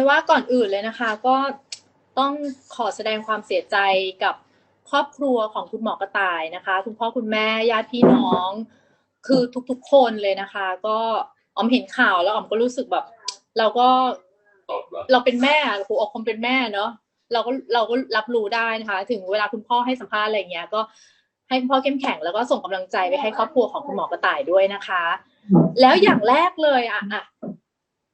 เป็นว่าก่อนอื่นเลยนะคะ ก็ต้องขอแสดงความเสียใจกับครอบครัวของคุณหมอกระต่ายนะคะ คุณพ่อคุณแม่ญาติพี่น้อง คือทุกๆคนเลยนะคะ ก็ออมเห็นข่าวแล้วออมก็รู้สึกแบบ เราก็ตอบแล้วเราเป็นแม่อะหัวอกคนเป็นแม่เนาะเราก็เราก็รับรู้ได้นะคะ ถึงเวลาคุณพ่อให้สัมภาษณ์อะไรอย่างเงี้ย ก็ให้คุณพ่อเข้มแข็งแล้วก็ส่งกำลังใจไปให้ครอบครัวของคุณหมอกระต่ายด้วยนะคะ แล้วอย่างแรกเลยอะอะ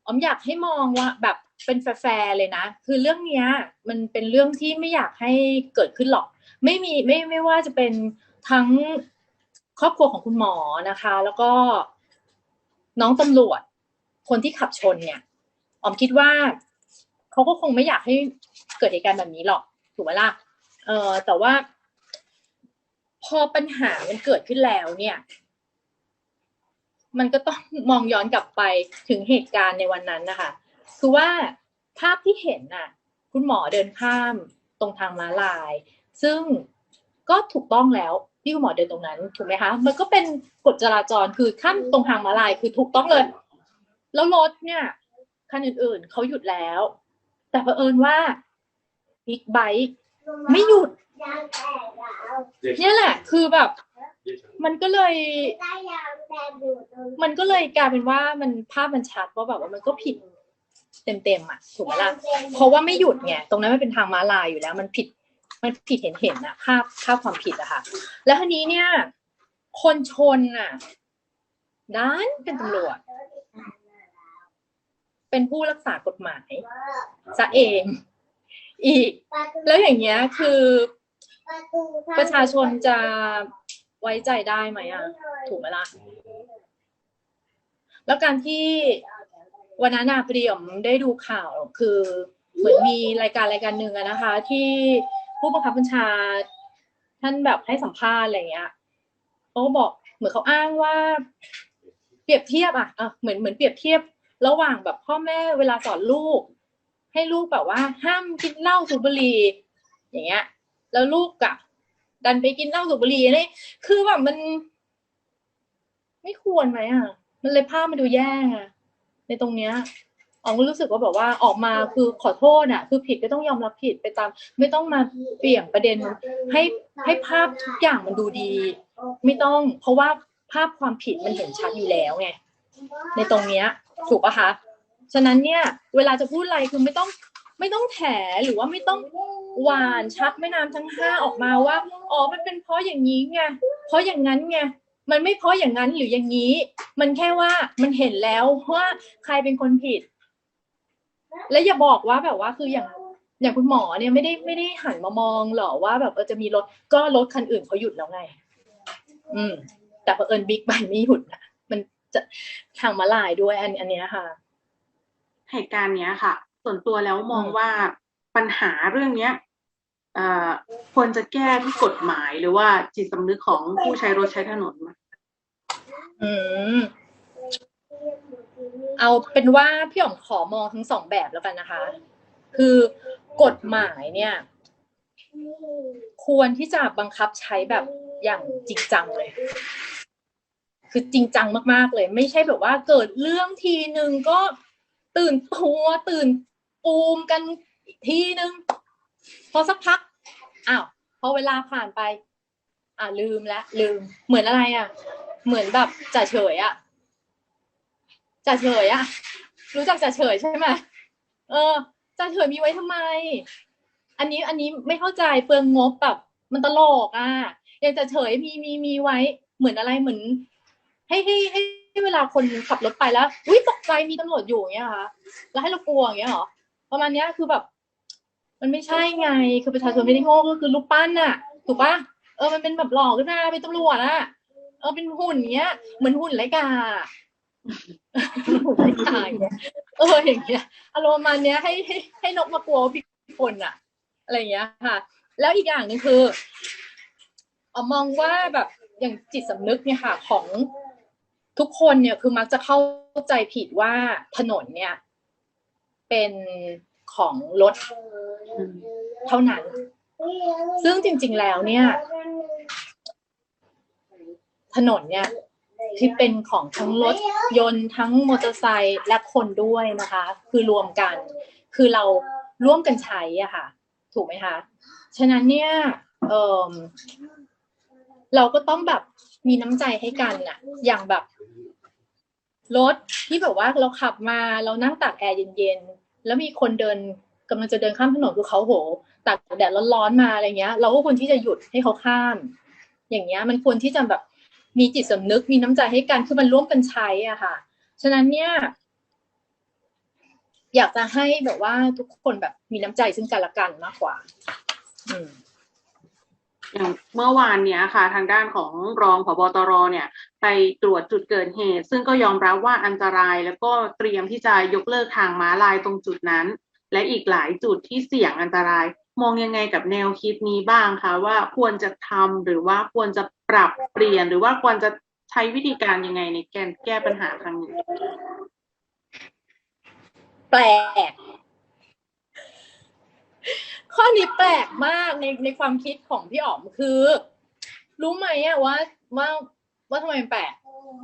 ออมอยากให้มองว่าแบบ เป็นแฟร์เลยนะ คือเรื่องเนี้ยมันเป็นเรื่องที่ไม่อยากให้เกิดขึ้นหรอก ไม่มีไม่ไม่ว่าจะเป็นทั้งครอบครัวของคุณหมอนะคะ แล้วก็น้องตำรวจ คนที่ขับชนเนี่ยออมคิดว่าเขาก็คงไม่อยากให้เกิดเหตุการณ์แบบนี้หรอกถูกไหมล่ะเออแต่ว่า พอปัญหามันเกิดขึ้นแล้วเนี่ย มันก็ต้องมองย้อนกลับไปถึงเหตุการณ์ในวันนั้นนะคะ คือว่าภาพที่เห็นน่ะ คุณหมอเดินข้ามตรงทางม้าลาย ซึ่งก็ถูกต้องแล้วที่คุณหมอเดินตรงนั้นถูกไหมคะ มันก็เป็นกฎจราจรคือข้ามตรงทางม้าลายคือถูกต้องเลย แล้วรถเนี่ยคันอื่นๆเขาหยุดแล้ว แต่เผอิญว่าบิ๊กไบค์ไม่หยุดเนี่ยแหละ คือแบบ มันก็เลย มันก็เลยกลายเป็นว่ามันภาพมันชัดว่าแบบว่ามันก็ผิด เต็มๆอะถูกไหมล่ะเพราะว่าไม่หยุดไงตรงนั้นมันเป็นทางม้าลายอยู่แล้ว มันผิดมันผิดเห็นเห็นอะภาพภาพความผิดอะค่ะ แล้วทีนี้เนี่ย คนชนอะด้านเป็นตำรวจ เป็นผู้รักษากฎหมายซะเอง อีก แล้วอย่างเงี้ยคือประชาชนจะไว้ใจได้ไหมอะถูกไหมล่ะแล้วการที่ วันนั้นอะพอดีผมได้ดูข่าวคือเหมือนมีรายการรายการหนึ่งอะนะคะ ที่ผู้บังคับบัญชา ท่านแบบให้สัมภาษณ์อะไรเงี้ยเขาก็บอกเหมือนเขาอ้างว่า เปรียบเทียบอะอะเหมือนเหมือนเปรียบเทียบ ระหว่างแบบพ่อแม่เวลาสอนลูก ให้ลูกแบบว่า ห้ามกินเหล้าสูบบุหรี่อย่างเงี้ย แล้วลูกอะดันไปกินเหล้าสูบบุหรี่นี่คือแบบมัน ไม่ควรไหมอะมันเลยภาพมันดูแย่ไง ในตรงเนี้ยอ๋อก็รู้สึกว่าแบบว่าออกมาคือขอโทษอะ คือผิดก็ต้องยอมรับผิดไปตาม ไม่ต้องมาเปลี่ยนประเด็นให้ให้ภาพทุกอย่างมันดูดี ไม่ต้อง เพราะว่าภาพความผิดมันเห็นชัดอยู่แล้วไงในตรงเนี้ย ถูกปะคะฉะนั้นเนี่ย เวลาจะพูดอะไรคือไม่ต้องไม่ต้องแถหรือว่าไม่ต้องหวานชักแม่น้ำทั้งห้าออกมาว่า อ๋อ มันเป็นเพราะอย่างนี้ไง เพราะอย่างนั้นไง มันไม่เพราะอย่างนั้นหรืออย่างนี้ มันแค่ว่ามันเห็นแล้วว่าใครเป็นคนผิด และอย่าบอกว่าแบบว่าคืออย่างอย่างคุณหมอเนี่ยไม่ได้ไม่ได้หันมามองหรอว่า แบบเออจะมีรถก็รถคันอื่นเขาหยุดแล้วไง อืม แต่เผอิญบิ๊กไบค์ไม่หยุดนะมันจะทางมาลายด้วยอันอันเนี้ยค่ะเหตุการณ์เนี้ยค่ะ ส่วนตัวแล้วมองอืมว่าปัญหาเรื่องเนี้ยเอ่อ ควรจะแก้ที่กฎหมายหรือว่าจิตสำนึกของผู้ใช้รถใช้ถนนไหมอืมเอาเป็นว่าพี่อ๋อมขอมองทั้งสองแบบแล้วกันนะคะ คือกฎหมายเนี่ย ควรที่จะบังคับใช้แบบอย่างจริงจังเลย คือจริงจังมากๆเลย ไม่ใช่แบบว่าเกิดเรื่องทีหนึ่งก็ตื่นตัวตื่นปูมกันอีกทีนึงพอสักพัก อ้าวพอเวลาผ่านไป อ่าลืมแล้วลืม เหมือนอะไรอะ เหมือนแบบจ่าเฉยอะจ่าเฉยอะ รู้จักจ่าเฉยใช่ไหมเออจ่าเฉยมีไว้ทำไม อันนี้อันนี้ไม่เข้าใจเปลืองงบแบบมันตลกอะย่างจ่าเฉยมีมีมีไว้ เหมือนอะไรเหมือน ให้ให้ให้เวลาคนขับรถไปแล้วอุ้ยตกใจมีตำรวจอยู่อย่างเงี้ยค่ะแล้วให้เรากลัวอย่างเงี้ยเหรอประมาณเนี้ยคือแบบ มันไม่ใช่ไง คือประชาชนไม่ได้โง่ก็คือลูกปั้นน่ะ ถูกปะเออ มันเป็นแบบหลอกขึ้นมาเป็นตำรวจอะเออ เป็นหุ่นเงี้ย เหมือนหุ่นไรกาหุ่นไรกาอย่างเงี้ย เออ อย่างเงี้ย อารมณ์ประมาณเนี้ยให้ให้ให้นกมากลัวว่าผิดคนอะอะไรอย่างเงี้ยค่ะ แล้วอีกอย่างหนึ่งคือเอามองว่าแบบอย่างจิตสำนึกเนี่ยค่ะ ของทุกคนเนี่ยคือมักจะเข้าใจผิดว่าถนนเนี่ย เป็น ของรถเท่านั้น ซึ่งจริง ๆ แล้วเนี่ย ถนนเนี่ยที่เป็นของทั้งรถยนต์ทั้งมอเตอร์ไซค์และคนด้วยนะคะ คือรวมกัน คือเราร่วมกันใช้อะค่ะ ถูกไหมคะ ฉะนั้นเนี่ยเออเราก็ต้องแบบมีน้ำใจให้กันน่ะอย่างแบบรถที่แบบว่าเราขับมาเรานั่งตากแอร์เย็นๆ แล้วมีคนเดินกำลังจะเดินข้ามถนนคือเขาโหตากแดดร้อนๆมาอะไรเงี้ย เราก็ควรที่จะหยุดให้เขาข้าม อย่างเงี้ยมันควรที่จะแบบมีจิตสำนึกมีน้ำใจให้กันคือมันร่วมกันใช้อะค่ะ ฉะนั้นเนี่ย อยากจะให้แบบว่าทุกคนแบบมีน้ำใจซึ่งกันและกันมากกว่า อืมอย่างเมื่อวานเนี้ยค่ะ ทางด้านของรองผบตรเนี่ย ไปตรวจจุดเกิดเหตุ ซึ่งก็ยอมรับว่าอันตรายแล้วก็เตรียมที่จะยกเลิกทางม้าลายตรงจุดนั้น และอีกหลายจุดที่เสี่ยงอันตราย มองยังไงกับแนวคิดนี้บ้างคะว่าควรจะทำหรือว่าควรจะปรับเปลี่ยน หรือว่าควรจะใช้วิธีการยังไงในการแก้ปัญหาครั้งนี้แปลกข้อนี้แปลกมากในในความคิดของพี่อ๋อมคือ รู้ไหมอะว่าว่า ว่าทำไมมันแปลก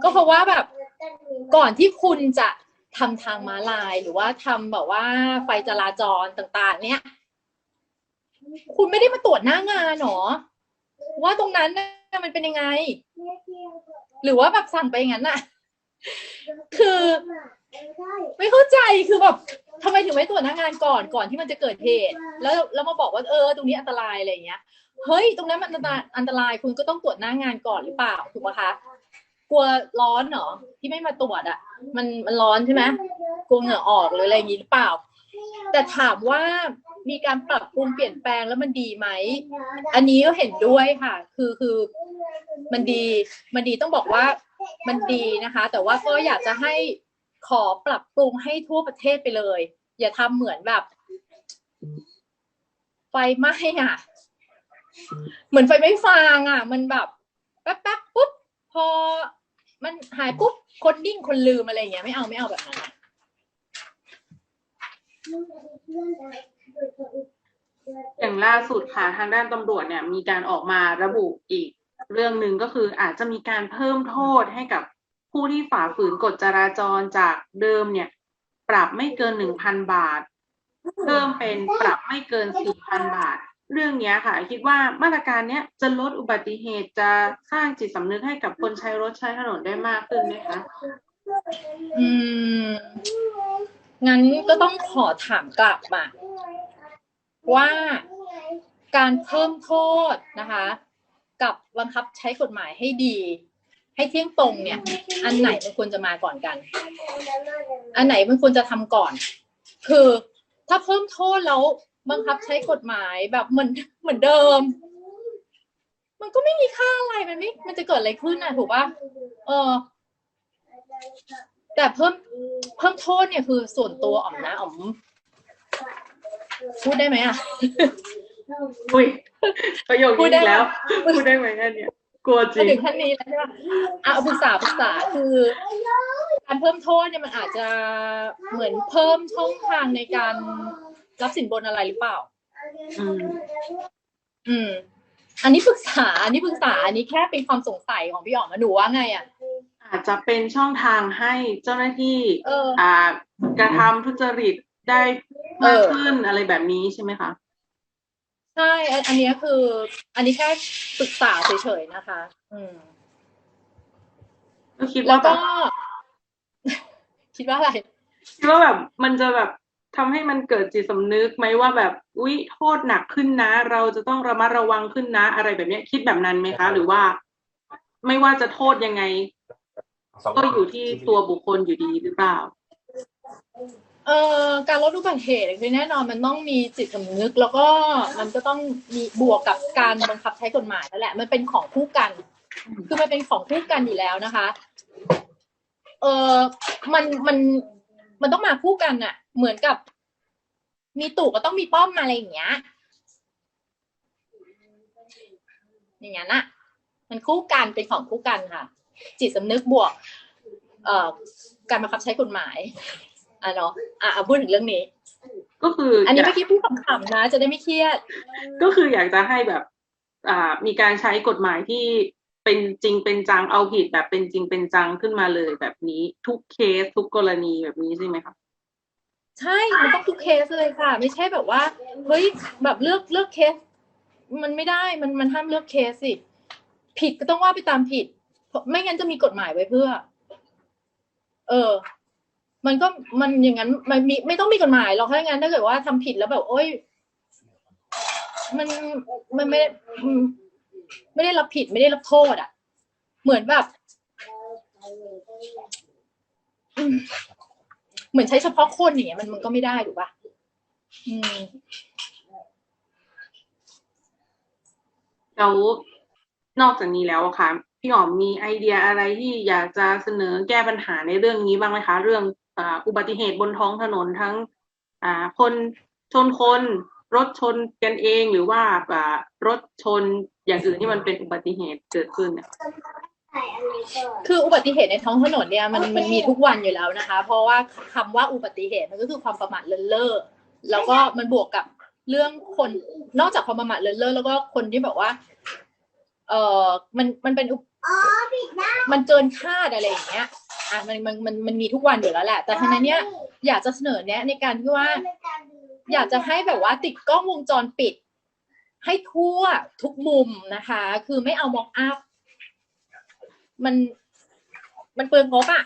ก็เพราะว่าแบบก่อนที่คุณจะทำทางม้าลายหรือว่าทำแบบว่าไฟจราจรต่างๆ เนี่ย คุณไม่ได้มาตรวจหน้างานหรอ ว่าตรงนั้นน่ะมันเป็นยังไง หรือว่าแบบสั่งไปอย่างนั้นน่ะ คือไม่เข้าใจคือแบบทำไมถึงไม่ตรวจหน้างานก่อนก่อนที่มันจะเกิดเหตุ แล้วแล้วมาบอกว่าเออ ตรงนี้อันตรายอะไรอย่างเงี้ย เฮ้ย ตรงนั้นมันอันตรายคุณก็ต้องตรวจหน้างานก่อนหรือเปล่าถูกปะคะกลัวร้อนเหรอที่ไม่มาตรวจอะ มันมันร้อนใช่ไหมกลัวเหงื่อออกหรืออะไรอย่างงี้หรือเปล่า แต่ถามว่ามีการปรับปรุงเปลี่ยนแปลงแล้วมันดีไหม อันนี้ก็เห็นด้วยค่ะ คือคือมันดี มันดีต้องบอกว่ามันดีนะคะ แต่ว่าก็อยากจะให้ขอปรับปรุงให้ทั่วประเทศไปเลย อย่าทำเหมือนแบบ ไฟไหม้อะ เหมือนไฟไม่ฟางอะ มันแบบแป๊บแป๊บปุ๊บพอ มันหายปุ๊บคนนิ่งคนลืมอะไรอย่างเงี้ยไม่เอาไม่เอาแบบนั้นอะอย่างล่าสุดค่ะ ทางด้านตำรวจเนี่ย มีการออกมาระบุอีก เรื่องหนึ่งก็คืออาจจะมีการเพิ่มโทษให้กับผู้ที่ฝ่าฝืนกฎจราจรจากเดิมเนี่ย ปรับไม่เกินหนึ่งพันบาท เพิ่มเป็นปรับไม่เกินสี่พันบาท เรื่องนี้ค่ะ คิดว่ามาตรการเนี้ยจะลดอุบัติเหตุจะสร้างจิตสำนึกให้กับคนใช้รถใช้ถนนได้มากขึ้นไหมคะอืมงั้นก็ต้องขอถามกลับมาว่าการเพิ่มโทษนะคะ กับบังคับใช้กฎหมายให้ดี ให้เที่ยงตรงเนี่ย อันไหนมันควรจะมาก่อนกัน อันไหนมันควรจะทำก่อน คือถ้าเพิ่มโทษแล้ว บังคับใช้กฎหมายแบบเหมือนเหมือนเดิม มันก็ไม่มีค่าอะไรมันไม่ มันจะเกิดอะไรขึ้นน่ะ ถูกปะเออ แต่เพิ่มเพิ่มโทษเนี่ยคือส่วนตัวอ๋อมนะอ๋อมพูดได้ไหมอะอุ้ยประโยคพูนี้ดได้อีกแล้วไหมพูดได้ไหมอันเนี่ยกลัวจริมางถึงขั้นนี้แล้วใช่ปะอะเอาปรึกษาปรึกษาคือ การเพิ่มโทษเนี่ยมันอาจจะเหมือนเพิ่มช่องทางในการ รับสินบนอะไรหรือเปล่า อืม อืม อันนี้ปรึกษา อันนี้ปรึกษา อันนี้แค่เป็นความสงสัยของพี่อ๋อมมาหนูว่าไงอะ อาจจะเป็นช่องทางให้เจ้าหน้าที่เอออ่ากระทำทุจริตได้มากเออขึ้นอะไรแบบนี้ใช่ไหมคะ ใช่อันอันเนี้ยคือ อันนี้แค่ปรึกษาเฉยๆนะคะ อืม ก็คิดแล้ว่าวแบก็ บคิดว่าอะไร คิดว่าแบบมันจะแบบ ทำให้มันเกิดจิตสำนึกไหมว่าแบบอุ๊ยโทษหนักขึ้นนะ เราจะต้องระมัดระวังขึ้นนะ อะไรแบบเนี้ยคิดแบบนั้นไหมคะ หรือว่า ไม่ว่าจะโทษยังไง ก็อยู่ที่ตัวบุคคลอยู่ดีหรือเปล่าเอ่อการลดอุบัติเหตุคือแน่นอนมันต้องมีจิตสำนึก แล้วก็มันก็ต้องมีบวกกับการบังคับใช้กฎหมายนั่นแหละ มันเป็นของคู่กัน คือมันเป็นของคู่กันอยู่แล้วนะคะ เออมันมัน มันต้องมาคู่กันอะเหมือนกับ มีตู่ก็ต้องมีป้อมมาอะไรอย่างเงี้ย อย่างนั้นอะมันคู่กันเป็นของคู่กันค่ะ จิตสำนึกบวก เอ่อการบังคับใช้กฎหมายอะเนาะอะเอาพูดถึงเรื่องนี้ ก็คือ อันนี้อยากเมื่อกี้พูดขำๆนะ จะได้ไม่เครียด ก็คืออยากจะให้แบบ อ่า มีการใช้กฎหมายที่ เป็นจริงเป็นจังเอาผิดแบบเป็นจริงเป็นจังขึ้นมาเลยแบบนี้ทุกเคสทุกกรณีแบบนี้ใช่ไหมคะใช่มันต้องทุกเคสเลยค่ะ ไม่ใช่แบบว่าเฮ้ยแบบเลือกเลือกเคส มันไม่ได้มันมันห้ามเลือกเคสสิผิดก็ต้องว่าไปตามผิดไม่งั้นจะมีกฎหมายไว้เพื่อ เออ มันก็มันอย่างนั้น มันมีไม่ต้องมีกฎหมายหรอกถ้าอย่างนั้นถ้าเกิดว่าทำผิดแล้วแบบ โอ้ยมันมันไม่ ไม่ได้รับผิดไม่ได้รับโทษอะ เหมือนแบบเหมือนใช้เฉพาะคนอย่างเงี้ยมันมันก็ไม่ได้ถูกปะอืมแล้วนอกจากนี้แล้วอะค่ะพี่หอมมีไอเดียอะไรที่อยากจะเสนอแก้ปัญหาในเรื่องนี้บ้างไหมคะ เรื่องอุบัติเหตุบนท้องถนนทั้ง อ่า คนชนคน รถชนกันเองหรือว่าอ่ารถชนอย่างอื่นที่มันเป็นอุบัติเหตุเกิดขึ้นเนี่ย คืออุบัติเหตุในท้องถนนเนี่ยมันมันมีทุกวันอยู่แล้วนะคะ เพราะว่าคำว่าอุบัติเหตุมันก็คือความประมาทเลินเล่อแล้วก็มันบวกกับเรื่องคนนอกจากความประมาทเลินเล่อแล้วก็คนที่แบบว่า เออมันมันเป็นอุมันเกินคาดอะไรอย่างเงี้ย อะมันมันมันมันมีทุกวันอยู่แล้วแหละ แต่ทั้งนั้นเนี่ยอยากจะเสนอแนะในการที่ว่า อยากจะให้แบบว่าติดกล้องวงจรปิด ให้ทั่วทุกมุมนะคะ คือไม่เอามอกอัพมันมันเปลืองงบอะ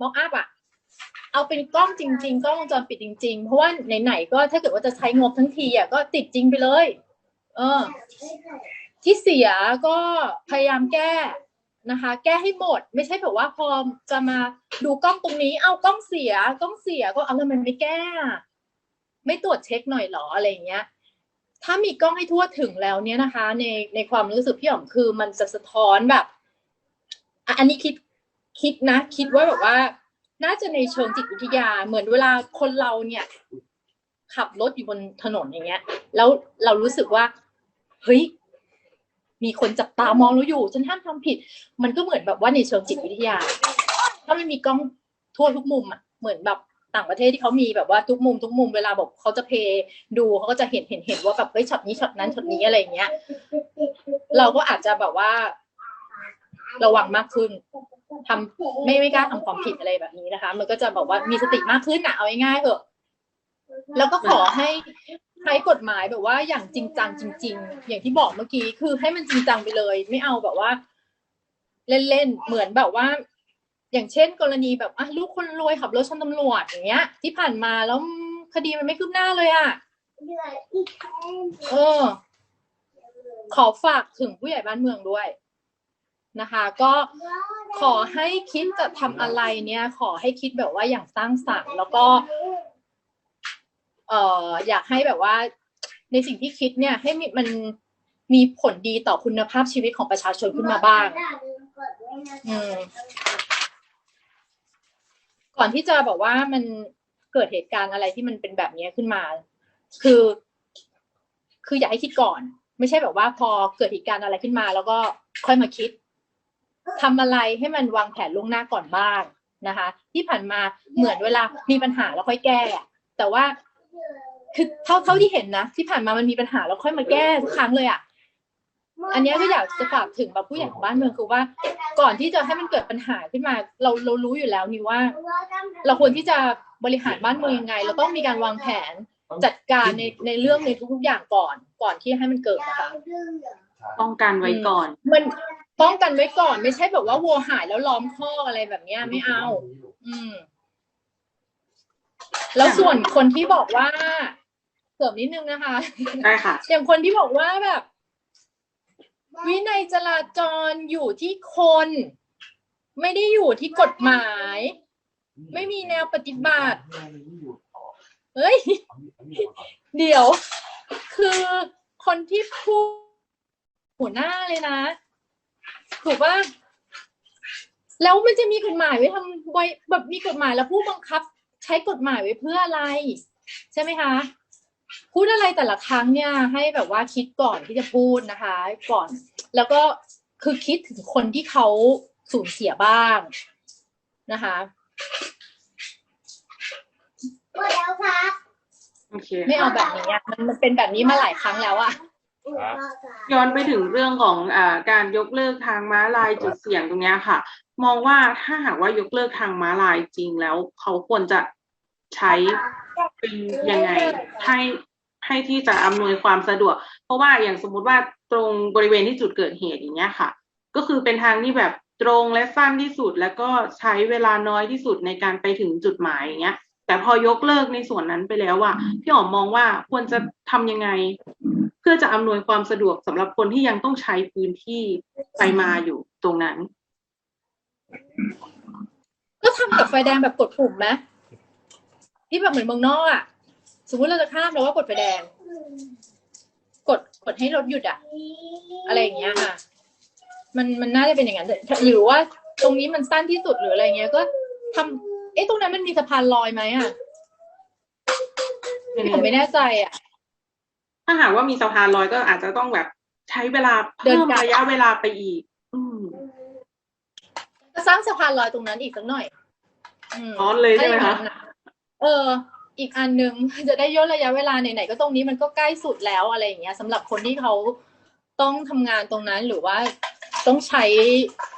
มอกอัพอะเอาเป็นกล้องจริง ๆ กล้องวงจรปิดจริง ๆ เพราะว่าไหนๆก็ถ้าเกิดว่าจะใช้งบทั้งทีอะก็ติดจริงไปเลย เออ ที่เสียก็พยายามแก้นะคะ แก้ให้หมด ไม่ใช่แบบว่าพอจะมาดูกล้องตรงนี้ เอากล้องเสียกล้องเสียก็เอาแล้วมันไม่แก้ ไม่ตรวจเช็คหน่อยหรออะไรเงี้ย ถ้ามีกล้องให้ทั่วถึงแล้วเนี่ยนะคะ ในในความรู้สึกพี่อ๋อมคือมันจะสะท้อนแบบ อันนี้คิดคิดนะ คิดว่าแบบว่า น่าจะในเชิงจิตวิทยาเหมือนเวลาคนเราเนี่ย ขับรถอยู่บนถนนอย่างเงี้ย แล้วเรารู้สึกว่าเฮ้ยมีคนจับตามองเราอยู่ฉันห้ามทำผิด มันก็เหมือนแบบว่าในเชิงจิตวิทยา ถ้ามันมีกล้องทั่วทุกมุมอะเหมือนแบบ ต่างประเทศที่เขามีแบบว่าทุกมุมทุกมุมเวลาแบบเขาจะเพย์ดูเขาก็จะเห็นเห็นเห็นว่าแบบเฮ้ยช็อตนี้ช็อตนั้นช็อตนี้อะไรเงี้ย เราก็อาจจะแบบว่า ระวังมากขึ้นทำไม่ไม่กล้าทำความผิดอะไรแบบนี้นะคะ มันก็จะแบบว่ามีสติมากขึ้นนะเอาง่ายๆเถอะแล้วก็ขอให้ใช้กฎหมายแบบว่าอย่างจริงจังจริง ๆ อย่างที่บอกเมื่อกี้คือให้มันจริงจังไปเลย ไม่เอาแบบว่า เล่นๆเหมือนแบบว่า อย่างเช่น กรณีแบบอะลูกคนรวยขับรถชนตำรวจอย่างเงี้ย ที่ผ่านมาแล้วคดีมันไม่คืบหน้าเลยอะเออ ขอฝากถึงผู้ใหญ่บ้านเมืองด้วยนะคะ ก็ขอให้คิดจะทำอะไรเนี่ย ขอให้คิดแบบว่าอย่างสร้างสรรค์แล้วก็ เอ่ออยากให้แบบว่า ในสิ่งที่คิดเนี่ย ให้มีมันมีผลดีต่อคุณภาพชีวิตของประชาชนขึ้นมาบ้าง อืม ก่อนที่จะบอกว่ามันเกิดเหตุการณ์อะไรที่มันเป็นแบบนี้ขึ้นมา คือ คืออยากให้คิดก่อน ไม่ใช่แบบว่าพอเกิดเหตุการณ์อะไรขึ้นมา แล้วก็ค่อยมาคิดทำอะไรให้มันวางแผนล่วงหน้าก่อนบ้างนะคะ ที่ผ่านมาเหมือนเวลามีปัญหาแล้วค่อยแก้แต่ว่าคือเท่าเท่าที่เห็นนะที่ผ่านมามันมีปัญหาแล้วค่อยมาแก้ทุกครั้งเลยอะ อันนี้ก็อยากจะฝากถึงแบบผู้ใหญ่ของบ้านเมืองคือว่า ก่อนที่จะให้มันเกิดปัญหาขึ้นมา เราเรารู้อยู่แล้วนี่ว่า เราควรที่จะบริหารบ้านเมืองยังไง เราต้องมีการวางแผนจัดการในในเรื่องในทุกๆอย่างก่อน ก่อนที่ให้มันเกิดนะคะป้องกันไว้ก่อน มันป้องกันไว้ก่อนไม่ใช่แบบว่าวัวหายแล้วล้อมคออะไรแบบเนี้ยไม่เอา อืม แล้วส่วนคนที่บอกว่าเสริมนิดนึงนะคะได้ค่ะอย่างคนที่บอกว่าแบบ วินัยจราจรอยู่ที่คน ไม่ได้อยู่ที่กฎหมาย ไม่มีแนวปฏิบัติ เฮ้ย เดี๋ยว คือคนที่พูดหัวหน้าเลยนะ ถูกป่ะแล้วมันจะมีกฎหมายไว้ทำไว้แบบมีกฎหมายแล้วผู้บังคับ ใช้กฎหมายไว้เพื่ออะไร ใช่ไหมคะ พูดอะไรแต่ละครั้งเนี่ย ให้แบบว่าคิดก่อนที่จะพูดนะคะ ก่อน แล้วก็คือคิดถึงคนที่เขาสูญเสียบ้างนะคะโอเคไม่เอาค่ะแบบนี้อะมันมันเป็นแบบนี้มาหลายครั้งแล้วอะย้อนไปถึงเรื่องของอาการยกเลิกทางม้าลายจุดเสี่ยงตรงเนี้ยค่ะ มองว่าถ้าหากว่ายกเลิกทางม้าลายจริงแล้ว เขาควรจะ ใช้เป็นยังไงให้ให้ที่จะอำนวยความสะดวก เพราะว่าอย่างสมมุติว่าตรงบริเวณที่จุดเกิดเหตุอย่างเงี้ยค่ะ ก็คือเป็นทางที่แบบตรงและสั้นที่สุด แล้วก็ใช้เวลาน้อยที่สุดในการไปถึงจุดหมายอย่างเงี้ย แต่พอยกเลิกในส่วนนั้นไปแล้วอะพี่อ๋อมมองว่าควรจะทำยังไง เพื่อจะอำนวยความสะดวกสำหรับคนที่ยังต้องใช้พื้นที่ไปมาอยู่ตรงนั้น ก็ทำกับไฟแดงแบบกดปุ่มไหม ที่แบบเหมือนเมืองนอกอะ สมมติเราจะข้ามเราก็กดไฟแดง กดกดให้รถหยุดอะ อะไรอย่างเงี้ยค่ะ มันมันน่าจะเป็นอย่างนั้นหรือว่าตรงนี้มันสั้นที่สุดหรืออะไรเงี้ยก็ทำเอ๊ะตรงนั้นมันมีสะพานลอยไหมอะผมไม่แน่ใจอะ ถ้าหากว่ามีสะพานลอยก็อาจจะต้องแบบใช้เวลาเดิเพิ่นมกลับระยะเวลาไปอีก อืมก็สร้างสะพานลอยตรงนั้นอีกสักหน่อยอืมร้อนเลยใช่ไหมถ้าคะอย่างนั้นน่ เออ อีกอันหนึ่งจะได้ย่นระยะเวลาไหนๆก็ตรงนี้มันก็ใกล้สุดแล้วอะไรอย่างเงี้ยสำหรับคนที่เขาต้องทำงานตรงนั้นหรือว่าต้องใช้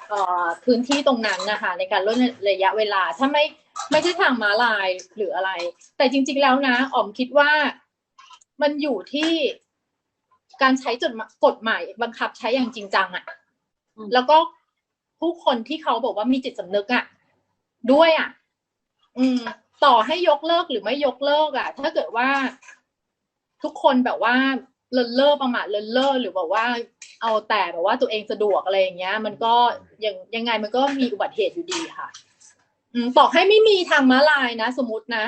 เอ่อพื้นที่ตรงนั้นนะคะ ในการลดระยะเวลาถ้าไม่ไม่ใช่ทางม้าลายหรืออะไร แต่จริง ๆแล้วนะอ๋อมคิดว่ามันอยู่ที่การใช้จดหมายกฎหมายบังคับใช้อย่างจริงจังอะอืมแล้วก็ผู้คนที่เขาบอกว่ามีจิตสำนึกอะด้วยอะอืม ต่อให้ยกเลิกหรือไม่ยกเลิกอะถ้าเกิดว่า ทุกคนแบบว่าเลินเล่อประมาทเลินเล่อหรือแบบว่า เอาแต่แบบว่าตัวเองสะดวกอะไรอย่างเงี้ย มันก็ยังยังไงมันก็มีอุบัติเหตุอยู่ดีค่ะอืมต่อให้ไม่มีทางม้าลายนะ สมมตินะ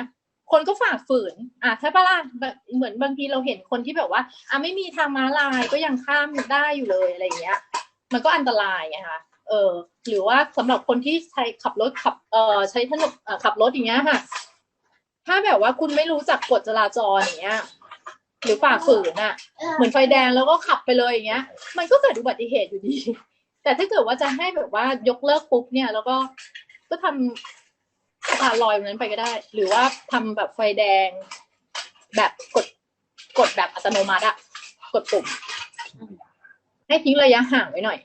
คนก็ฝ่าฝืน อะใช่ปะล่ะแบบเหมือนบางทีเราเห็นคนที่แบบว่า อะไม่มีทางม้าลายก็ยังข้ามได้อยู่เลยอะไรอย่างเงี้ย มันก็อันตรายไงคะ เออ หรือว่าสำหรับคนที่ใช้ขับรถขับ เอ่อ ใช้ถนนขับรถอย่างเงี้ยค่ะ ถ้าแบบว่าคุณไม่รู้จักกฎจราจรอย่างเงี้ย หรือฝ่าฝืนอะเหมือนไฟแดงแล้วก็ขับไปเลยอย่างเงี้ย มันก็เกิดอุบัติเหตุอยู่ดี แต่ถ้าเกิดว่าจะให้แบบว่ายกเลิกปุ๊บเนี่ย แล้วก็ก็ทำสะพานลอยตรงนั้นไปก็ได้ หรือว่าทำแบบไฟแดง แบบกดกดแบบอัตโนมัติอะกดปุ่ม ให้ทิ้งระยะห่างไว้หน่อย